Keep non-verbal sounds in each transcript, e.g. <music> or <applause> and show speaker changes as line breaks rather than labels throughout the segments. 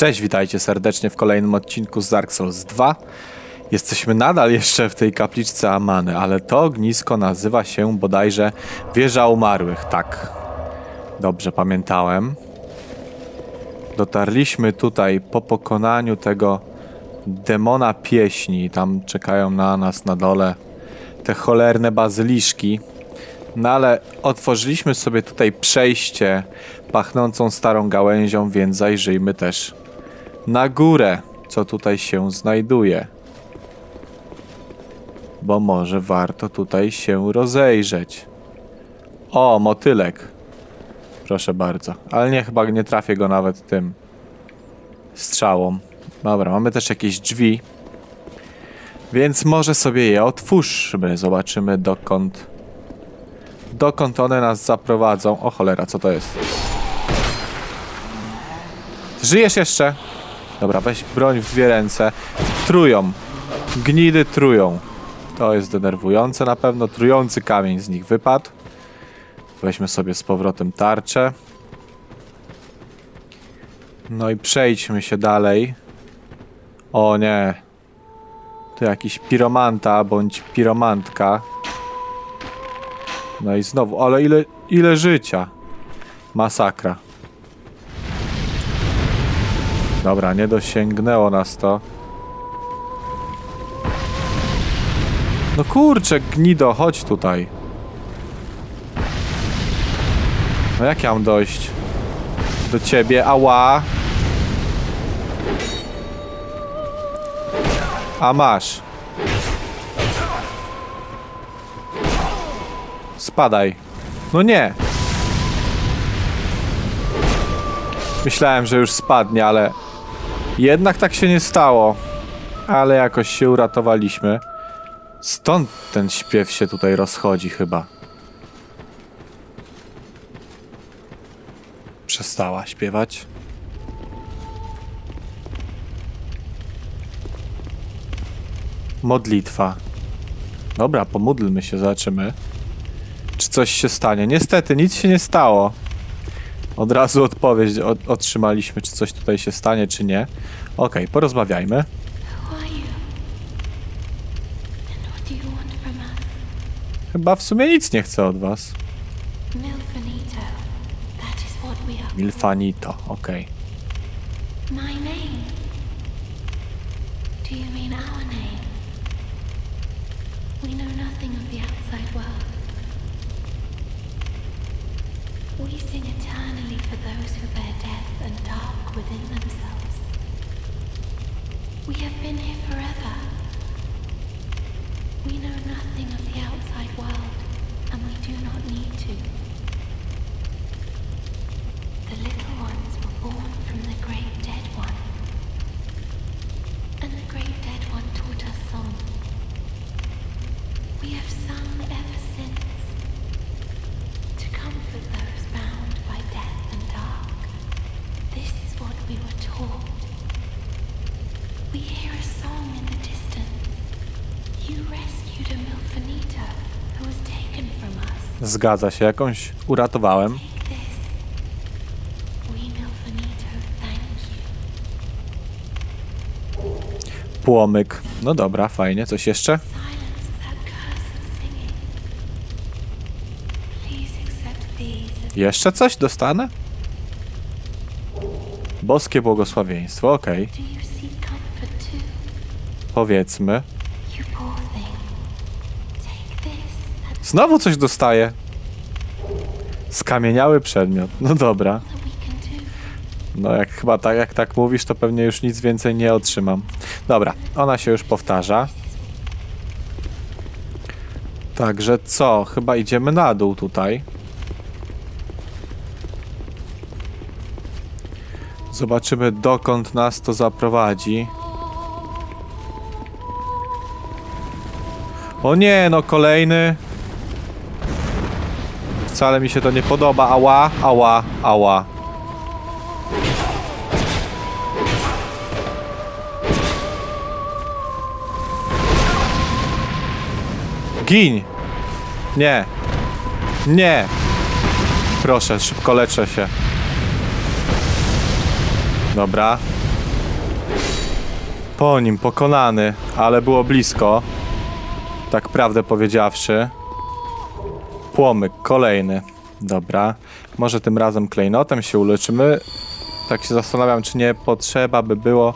Cześć, witajcie serdecznie w kolejnym odcinku z Dark Souls 2. Jesteśmy nadal jeszcze w tej kapliczce Amany, ale to ognisko nazywa się bodajże Wieża Umarłych, tak. Dobrze pamiętałem. Dotarliśmy tutaj po pokonaniu tego demona pieśni. Tam czekają na nas na dole te cholerne bazyliszki. No ale otworzyliśmy sobie tutaj przejście pachnącą starą gałęzią, więc zajrzyjmy też na górę, co tutaj się znajduje. Bo może warto tutaj się rozejrzeć. O, motylek. Proszę bardzo. Ale nie, chyba nie trafię go nawet tym strzałą. Dobra, mamy też jakieś drzwi. Więc może sobie je otwórzmy. Zobaczymy dokąd dokąd one nas zaprowadzą. O cholera, co to jest? Żyjesz jeszcze? Dobra, weź broń w dwie ręce. Trują. Gnidy trują. To jest denerwujące na pewno. Trujący kamień z nich wypadł. Weźmy sobie z powrotem tarczę. No i przejdźmy się dalej. O nie. To jakiś piromanta bądź piromantka. No i znowu, ale ile, ile życia. Masakra. Dobra, nie dosięgnęło nas to. No kurczę, gnido, chodź tutaj. No jak ja mam dojść? Do ciebie, ała. A masz. Spadaj. No nie. Myślałem, że już spadnie, ale jednak tak się nie stało. Ale jakoś się uratowaliśmy. Stąd ten śpiew się tutaj rozchodzi chyba. Przestała śpiewać. Modlitwa. Dobra, pomódlmy się, zobaczymy czy coś się stanie. Niestety, nic się nie stało. Od razu odpowiedź od, otrzymaliśmy, czy coś tutaj się stanie, czy nie. Okej, porozmawiajmy. Chyba w sumie nic nie chcę od was.
Milfanito. My name. We have been here forever. We know nothing of the outside world, and we do not need to. The little ones were born from the great dead
Zgadza się, jakąś uratowałem. Płomyk. No dobra, fajnie. Coś jeszcze? Jeszcze coś dostanę? Boskie błogosławieństwo, okej.
too?
Powiedzmy. Znowu coś dostaję. Skamieniały przedmiot. No dobra. No jak chyba tak, jak tak mówisz, to pewnie już nic więcej nie otrzymam. Dobra, ona się już powtarza. Także co? Chyba idziemy na dół tutaj. Zobaczymy dokąd nas to zaprowadzi. O nie, no kolejny. Wcale mi się to nie podoba. Ała, ała, ała. Gin! Nie. Nie. Proszę, szybko leczę się. Dobra. Po nim, pokonany, ale było blisko. Tak prawdę powiedziawszy. Płomyk, kolejny. Dobra. Może tym razem klejnotem się uleczymy. Tak się zastanawiam, czy nie potrzeba by było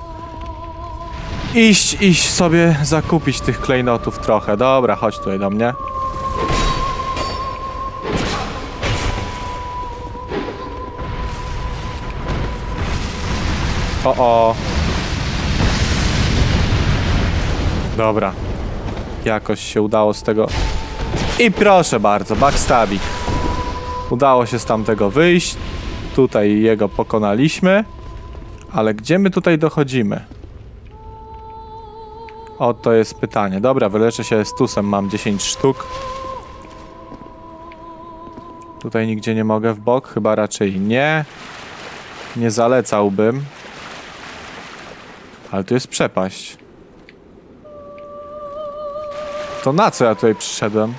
iść, iść sobie zakupić tych klejnotów trochę. Dobra, chodź tutaj do mnie. O, o. Dobra. Jakoś się udało z tego. I proszę bardzo, backstabik. Udało się z tamtego wyjść. Tutaj jego pokonaliśmy. Ale gdzie my tutaj dochodzimy? O, to jest pytanie. Dobra, wyleczę się stusem, mam 10 sztuk. Tutaj nigdzie nie mogę w bok, chyba raczej nie. Nie zalecałbym. Ale tu jest przepaść. To na co ja tutaj przyszedłem?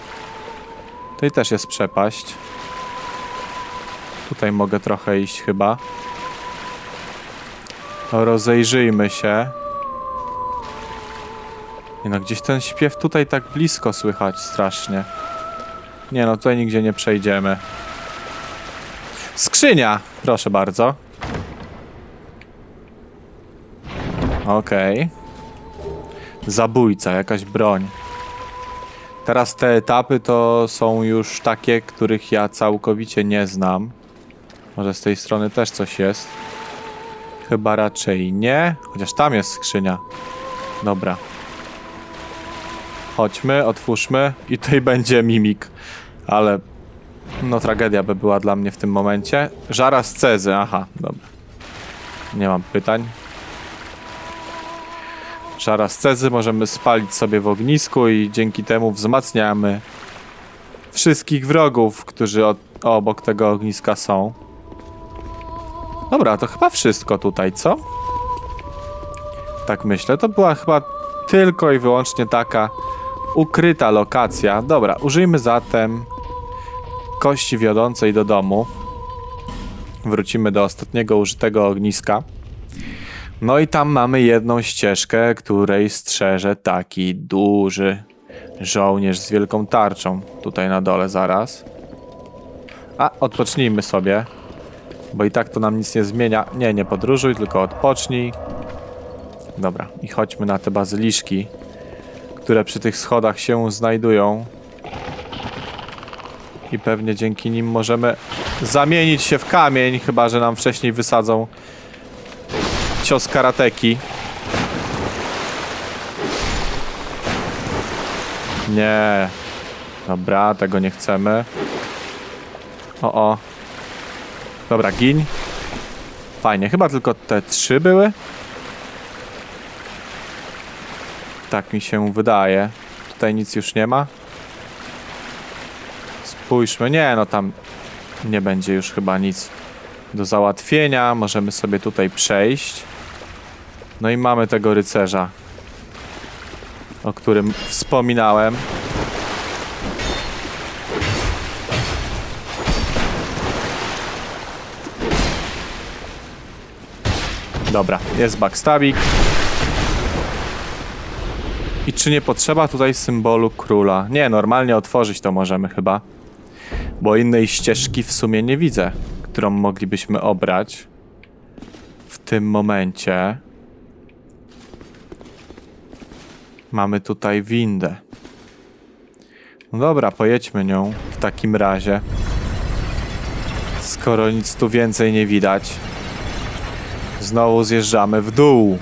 Tutaj też jest przepaść. Tutaj mogę trochę iść chyba. No, rozejrzyjmy się. Nie no, gdzieś ten śpiew tutaj tak blisko słychać strasznie. Nie no, tutaj nigdzie nie przejdziemy. Skrzynia! Proszę bardzo. Okej. Zabójca, jakaś broń. Teraz te etapy to są już takie, których ja całkowicie nie znam. Może z tej strony też coś jest. Chyba raczej nie. Chociaż tam jest skrzynia. Dobra. Chodźmy, otwórzmy i tutaj <laughs> będzie mimik. Ale no tragedia by była dla mnie w tym momencie. Żara z cezy, aha, dobra. Nie mam pytań. Cezy możemy spalić sobie w ognisku i dzięki temu wzmacniamy wszystkich wrogów, którzy od, obok tego ogniska są. Dobra, to chyba wszystko tutaj, co? Tak myślę, to była chyba tylko i wyłącznie taka ukryta lokacja. Dobra, użyjmy zatem kości wiodącej do domu. Wrócimy do ostatniego użytego ogniska. No i tam mamy jedną ścieżkę, której strzeże taki duży żołnierz z wielką tarczą. Tutaj na dole zaraz. A, odpocznijmy sobie. Bo i tak to nam nic nie zmienia. Nie, nie podróżuj, tylko odpocznij. Dobra, i chodźmy na te bazyliszki, które przy tych schodach się znajdują. I pewnie dzięki nim możemy zamienić się w kamień, chyba że nam wcześniej wysadzą cios karateki. Nie. Dobra, tego nie chcemy. O, o. Dobra, gin. Fajnie, chyba tylko te trzy były. Tak mi się wydaje. Tutaj nic już nie ma. Spójrzmy. Nie, no tam nie będzie już chyba nic do załatwienia. Możemy sobie tutaj przejść. No i mamy tego rycerza, o którym wspominałem. Dobra, jest backstabik. I czy nie potrzeba tutaj symbolu króla? Nie, normalnie otworzyć to możemy chyba. Bo innej ścieżki w sumie nie widzę, którą moglibyśmy obrać w tym momencie. Mamy tutaj windę. No dobra, pojedźmy nią w takim razie. Skoro nic tu więcej nie widać. Znowu zjeżdżamy w dół.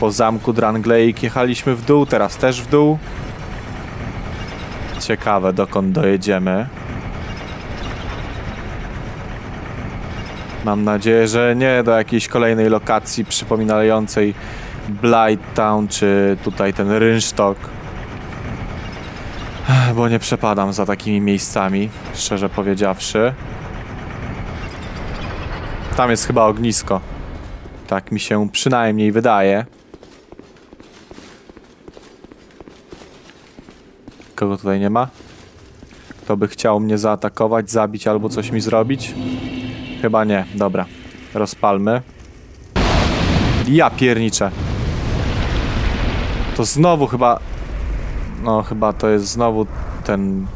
Po zamku Drangleik jechaliśmy w dół, teraz też w dół. Ciekawe, dokąd dojedziemy. Mam nadzieję, że nie do jakiejś kolejnej lokacji przypominającej Blight Town, czy tutaj ten Rynsztok. Bo nie przepadam za takimi miejscami, szczerze powiedziawszy. Tam jest chyba ognisko. Tak mi się przynajmniej wydaje. Kogo tutaj nie ma? Kto by chciał mnie zaatakować, zabić albo coś mi zrobić? Chyba nie. Dobra. Rozpalmy. Ja pierniczę. To znowu chyba... No, chyba to jest znowu ten...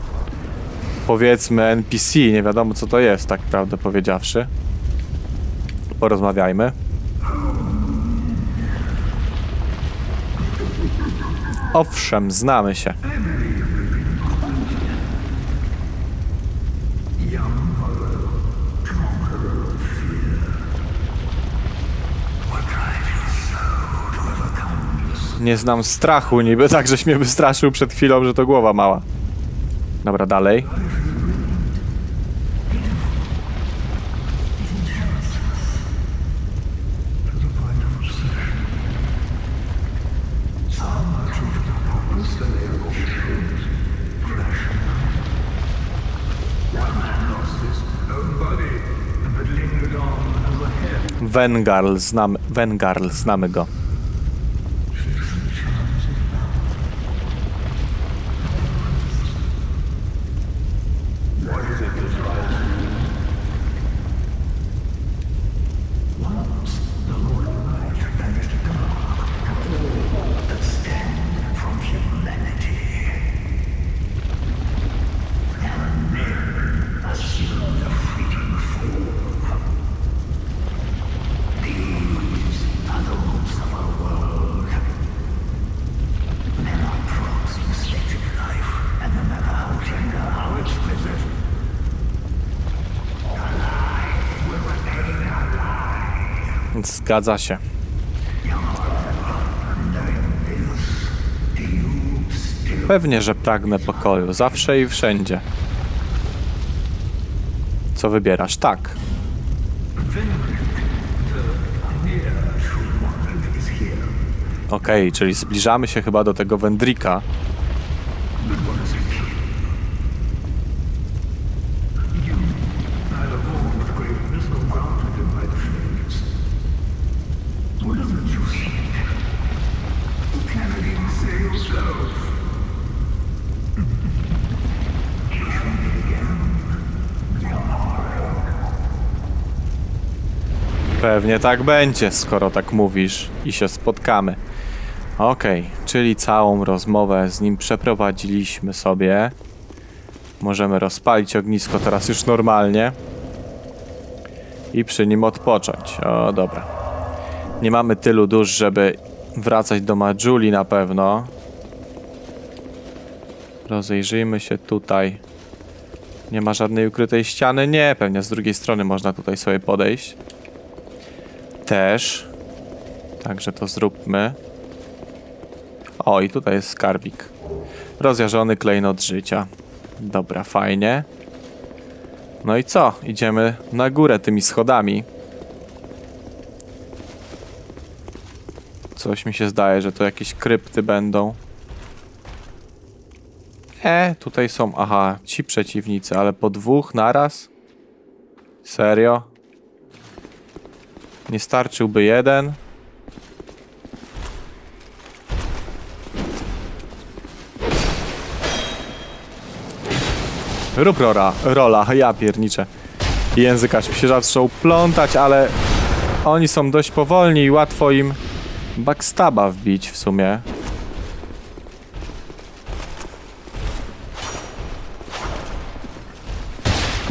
Powiedzmy NPC, nie wiadomo co to jest, tak prawdę powiedziawszy. Porozmawiajmy. Owszem, znamy się. Nie znam strachu niby, tak żeś mnie wystraszył przed chwilą, że to głowa mała. Dobra, dalej. Vengarl, znamy, Vengarl, znamy go. Zgadza się. Pewnie, że pragnę pokoju. Zawsze i wszędzie. Co wybierasz? Tak. Okej, czyli zbliżamy się chyba do tego wędrika. Pewnie tak będzie, skoro tak mówisz i się spotkamy. Okej, czyli całą rozmowę z nim przeprowadziliśmy sobie. Możemy rozpalić ognisko teraz już normalnie. I przy nim odpocząć. O, dobra. Nie mamy tylu dusz, żeby wracać do Majuli na pewno. Rozejrzyjmy się tutaj. Nie ma żadnej ukrytej ściany? Nie, pewnie z drugiej strony można tutaj sobie podejść też. Także to zróbmy. O, i tutaj jest skarbik. Rozjażony klejnot życia. Dobra, fajnie. No i co? Idziemy na górę tymi schodami. Coś mi się zdaje, że to jakieś krypty będą. E, tutaj są, aha, ci przeciwnicy, ale po dwóch naraz? Serio? Nie starczyłby jeden. Rób rola, rola, ja pierniczę. Język się zaczął plątać, ale oni są dość powolni i łatwo im backstaba wbić w sumie.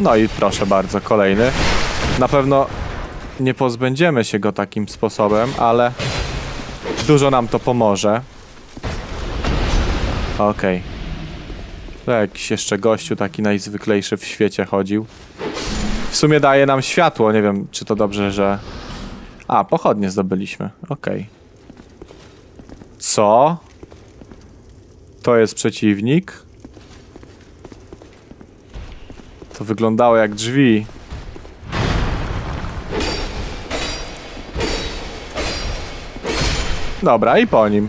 No i proszę bardzo, kolejny. Na pewno nie pozbędziemy się go takim sposobem, ale dużo nam to pomoże. Okej. To jakiś jeszcze gościu taki najzwyklejszy w świecie chodził. W sumie daje nam światło, nie wiem czy to dobrze, że... A, pochodnie zdobyliśmy, okej. Co? To jest przeciwnik? To wyglądało jak drzwi. Dobra, i po nim.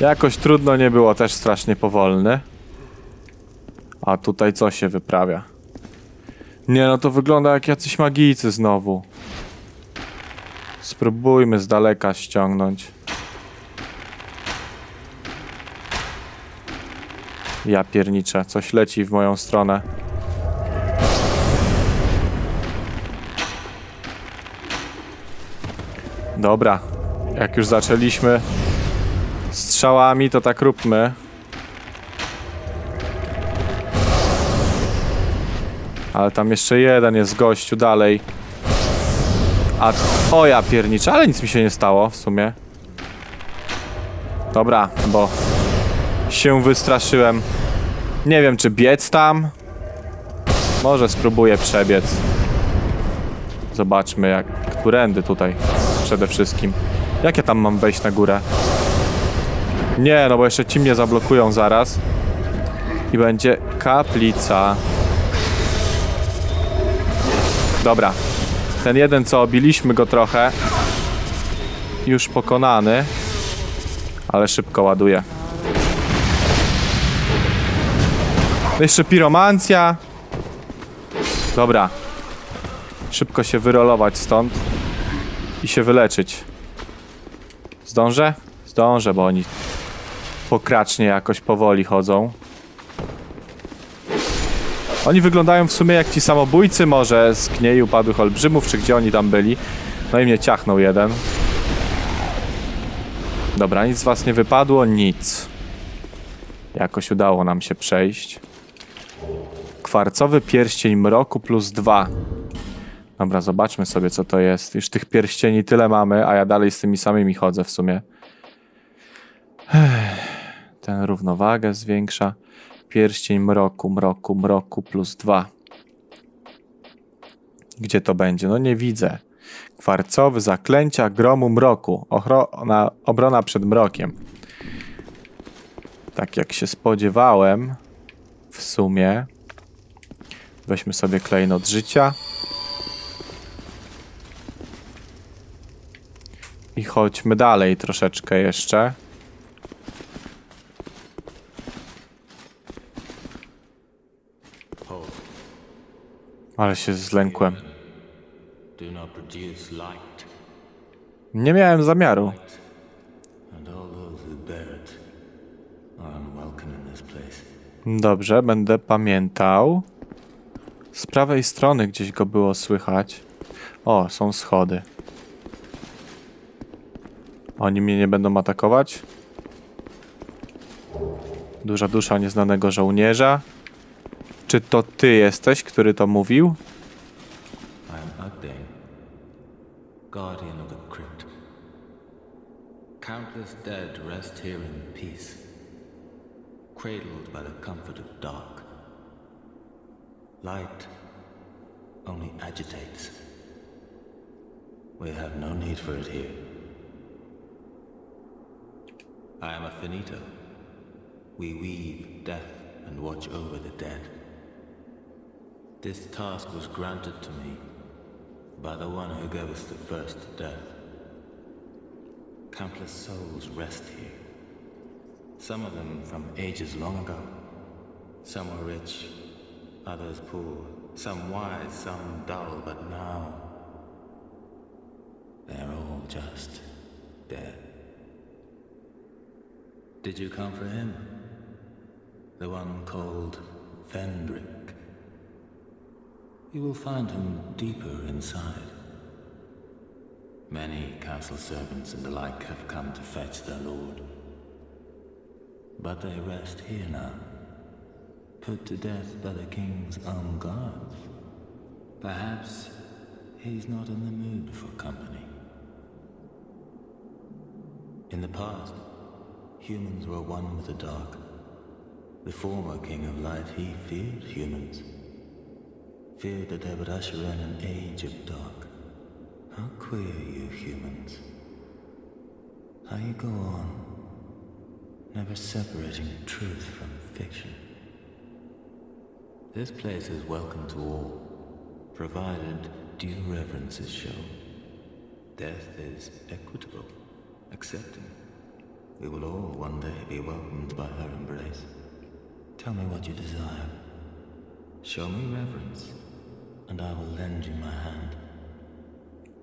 Jakoś trudno nie było, też strasznie powolny. A tutaj co się wyprawia? Nie, no to wygląda jak jacyś magicy znowu. Spróbujmy z daleka ściągnąć. Ja pierniczę, coś leci w moją stronę. Dobra, jak już zaczęliśmy strzałami, to tak róbmy. Ale tam jeszcze jeden jest gościu dalej. A o ja pierniczę, ale nic mi się nie stało w sumie. Dobra, bo się wystraszyłem. Nie wiem, czy biec tam. Może spróbuję przebiec. Zobaczmy, jak którędy tutaj przede wszystkim. Jak ja tam mam wejść na górę? Nie, no bo jeszcze ci mnie zablokują zaraz. I będzie kaplica. Dobra. Ten jeden, co obiliśmy go trochę. Już pokonany. Ale szybko ładuje. Jeszcze piromancja. Dobra. Szybko się wyrolować stąd. I się wyleczyć. Zdążę? Zdążę, bo oni pokracznie jakoś powoli chodzą. Oni wyglądają w sumie jak ci samobójcy może z kniei upadłych olbrzymów, czy gdzie oni tam byli. No i mnie ciachnął jeden. Dobra, nic z was nie wypadło, nic. Jakoś udało nam się przejść. Kwarcowy pierścień mroku plus dwa. Dobra, zobaczmy sobie co to jest. Już tych pierścieni tyle mamy, a ja dalej z tymi samymi chodzę w sumie. Ten równowagę zwiększa. Pierścień mroku, mroku, mroku plus dwa. Gdzie to będzie? No nie widzę. Kwarcowy, zaklęcia, gromu, mroku. Ochrona, obrona przed mrokiem. Tak jak się spodziewałem, w sumie. Weźmy sobie klejnot życia. I chodźmy dalej troszeczkę jeszcze. Ale się zlękłem. Nie miałem zamiaru. Dobrze, będę pamiętał. Z prawej strony gdzieś go było słychać. O, są schody. Oni mnie nie będą atakować. Duża dusza nieznanego żołnierza. Czy to ty jesteś, który to mówił?
Guardian of the crypt. Countless dead rest here in peace, cradled by the comfort of dark. Light only agitates. We have no need for it here. I am a finito. We weave death and watch over the dead. This task was granted to me by the one who gave us the first death. Countless souls rest here. Some of them from ages long ago. Some were rich, others poor. Some wise, some dull, but now they're all just dead. Did you come for him? The one called Vendrick. You will find him deeper inside. Many castle servants and the like have come to fetch their lord. But they rest here now, put to death by the king's own guards. Perhaps he's not in the mood for company. In the past, humans were one with the dark. The former king of light, he feared humans feared that they would usher in an age of dark. How queer you humans. How you go on, never separating truth from fiction. This place is welcome to all, provided due reverence is shown. Death is equitable, accepting. We will all one day be welcomed by her embrace. Tell me what you desire. Show me reverence, and I will lend you my hand.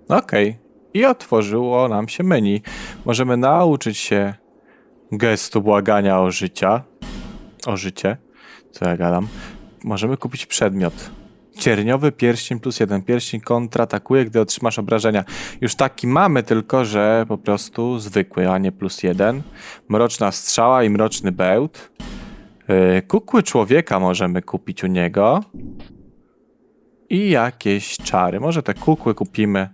Okej. I otworzyło nam się menu. Możemy nauczyć się gestu błagania o życia. O życie. Co ja gadam? Możemy kupić przedmiot. Cierniowy pierścień plus jeden. Pierścień kontratakuje, gdy otrzymasz obrażenia. Już taki mamy, tylko że po prostu zwykły, a nie plus jeden. Mroczna strzała i mroczny bełt. Yy, kukły człowieka możemy kupić u niego. I jakieś czary. Może te kukły kupimy,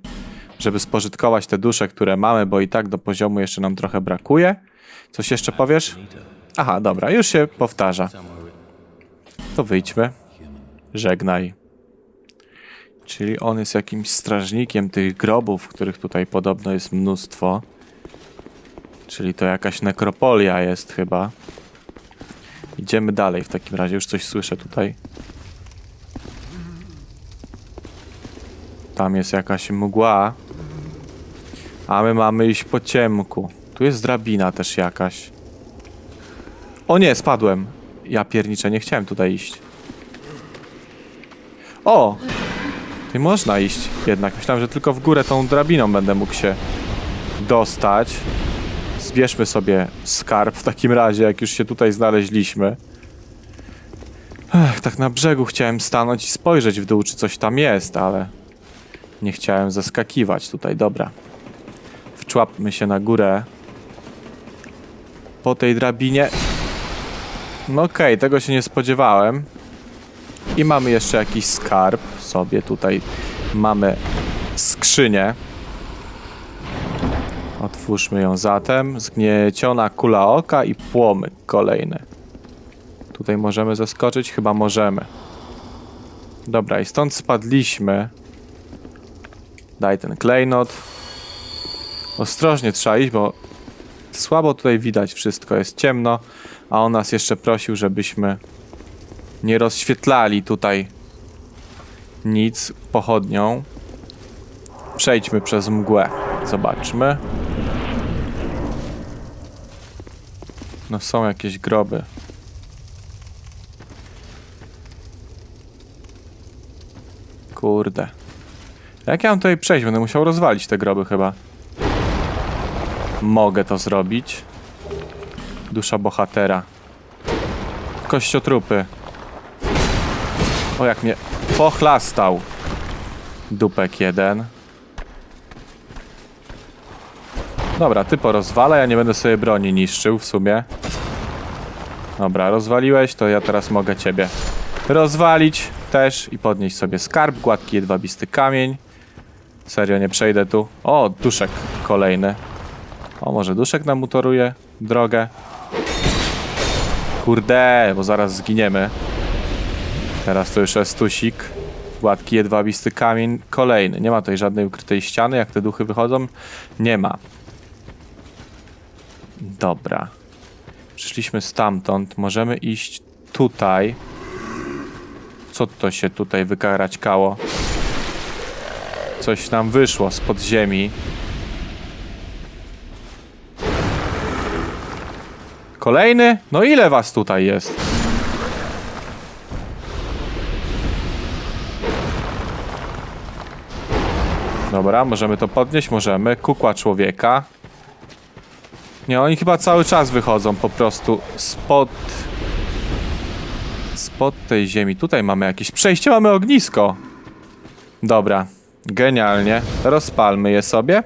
żeby spożytkować te dusze, które mamy, bo i tak do poziomu jeszcze nam trochę brakuje. Coś jeszcze powiesz? Aha, dobra, już się powtarza. To wyjdźmy. Żegnaj. Czyli on jest jakimś strażnikiem tych grobów, których tutaj podobno jest mnóstwo. Czyli to jakaś nekropolia jest chyba. Idziemy dalej w takim razie, już coś słyszę tutaj. Tam jest jakaś mgła. A my mamy iść po ciemku. Tu jest drabina też jakaś. O nie, spadłem. Ja pierniczę, nie chciałem tutaj iść. O! Tu można iść jednak. Myślałem, że tylko w górę tą drabiną będę mógł się dostać. Zbierzmy sobie skarb w takim razie, jak już się tutaj znaleźliśmy. Ech, tak na brzegu chciałem stanąć i spojrzeć w dół, czy coś tam jest, ale nie chciałem zaskakiwać tutaj. Dobra. Wczłapmy się na górę. Po tej drabinie. No okej, tego się nie spodziewałem. I mamy jeszcze jakiś skarb sobie tutaj. Mamy skrzynię. Otwórzmy ją zatem. Zgnieciona kula oka i płomyk kolejny. Tutaj możemy zaskoczyć? Chyba możemy. Dobra, i stąd spadliśmy. Daj ten klejnot. Ostrożnie trzeba iść, bo słabo tutaj widać wszystko. Jest ciemno, a on nas jeszcze prosił, żebyśmy nie rozświetlali tutaj nic pochodnią. Przejdźmy przez mgłę. Zobaczmy. No są jakieś groby. Kurde. Jak ja mam tutaj przejść? Będę musiał rozwalić te groby chyba. Mogę to zrobić. Dusza bohatera. Kościotrupy. O, jak mnie pochlastał. Dupek jeden. Dobra, ty porozwala, ja nie będę sobie broni niszczył w sumie. Dobra, rozwaliłeś, to ja teraz mogę ciebie rozwalić też i podnieść sobie skarb, gładki jedwabisty kamień. Serio, nie przejdę tu. O, duszek kolejny. O, może duszek nam utoruje drogę. Kurde, bo zaraz zginiemy. Teraz to już jest tusik. Gładki jedwabisty kamień kolejny. Nie ma tutaj żadnej ukrytej ściany, jak te duchy wychodzą. Nie ma. Dobra. Przyszliśmy stamtąd. Możemy iść tutaj. Co to się tutaj wykaraćkało? Coś nam wyszło z podziemi. Kolejny? No ile was tutaj jest? Dobra, możemy to podnieść? Możemy. Kukła człowieka. Nie, oni chyba cały czas wychodzą po prostu spod... Spod tej ziemi. Tutaj mamy jakieś przejście, mamy ognisko. Dobra, genialnie. Rozpalmy je sobie.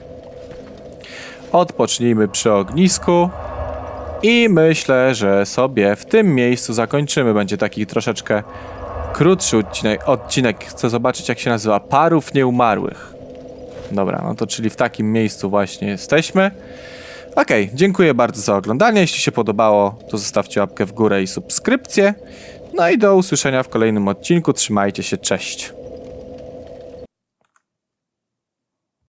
Odpocznijmy przy ognisku. I myślę, że sobie w tym miejscu zakończymy. Będzie taki troszeczkę krótszy odcinek. odcinek. Chcę zobaczyć, jak się nazywa. Parów nieumarłych. Dobra, no to czyli w takim miejscu właśnie jesteśmy. Okej, dziękuję bardzo za oglądanie. Jeśli się podobało, to zostawcie łapkę w górę i subskrypcję. No i do usłyszenia w kolejnym odcinku. Trzymajcie się, cześć.